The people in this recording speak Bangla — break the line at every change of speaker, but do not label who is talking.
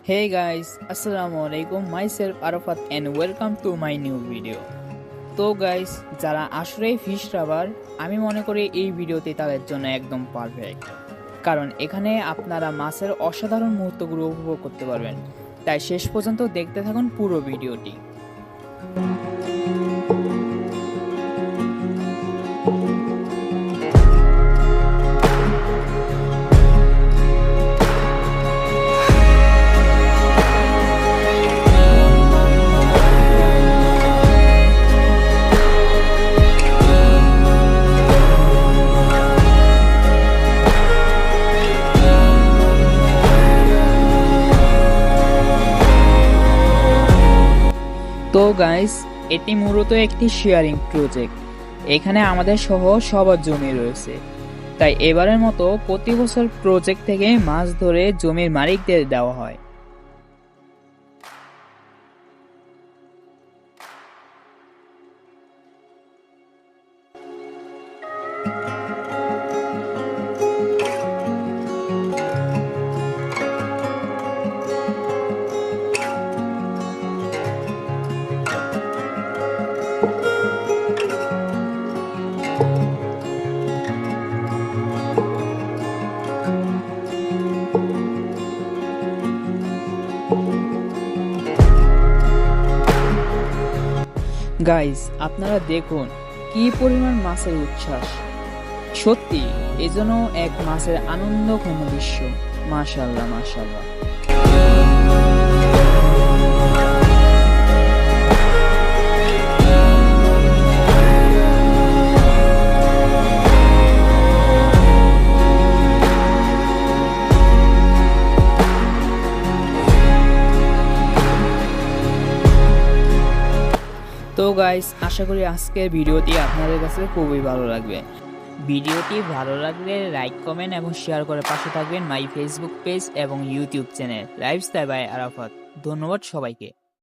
Hey guys, Assalamualaikum. Myself Arafat and welcome to my new video. তো গাইস যারা আসলে ফিশ রাবার আমি মনে করি এই ভিডিওতে তাদের জন্য একদম পারফেক্ট কারণ এখানে আপনারা মাছের অসাধারণ মুহূর্তগুলো উপভোগ করতে পারবেন তাই শেষ পর্যন্ত দেখতে থাকুন পুরো ভিডিওটি তো গাইস এটি মূলত একটি শেয়ারিং প্রজেক্ট এখানে আমাদের সহ সবার জমি রয়েছে। তাই এবারের মতো প্রতি বছর প্রজেক্ট থেকে মাছ ধরে জমির মালিকদের দেওয়া হয়। গাইস আপনারা দেখুন, কি পরিমাণ মাছের উচ্ছ্বাস। সত্যি, এজন্য এক মাছের আনন্দ কোনো দৃশ্য মাশাল্লাহ মাশাল্লাহ তো গাইস আশা করি আজকের ভিডিওটি আপনাদের কাছে খুবই ভালো লাগবে। ভিডিওটি ভালো লাগলে লাইক কমেন্ট এবং শেয়ার করে পাশে থাকবেন মাই ফেসবুক পেজ এবং YouTube channel lifestyle by Arafat ধন্যবাদ সবাইকে।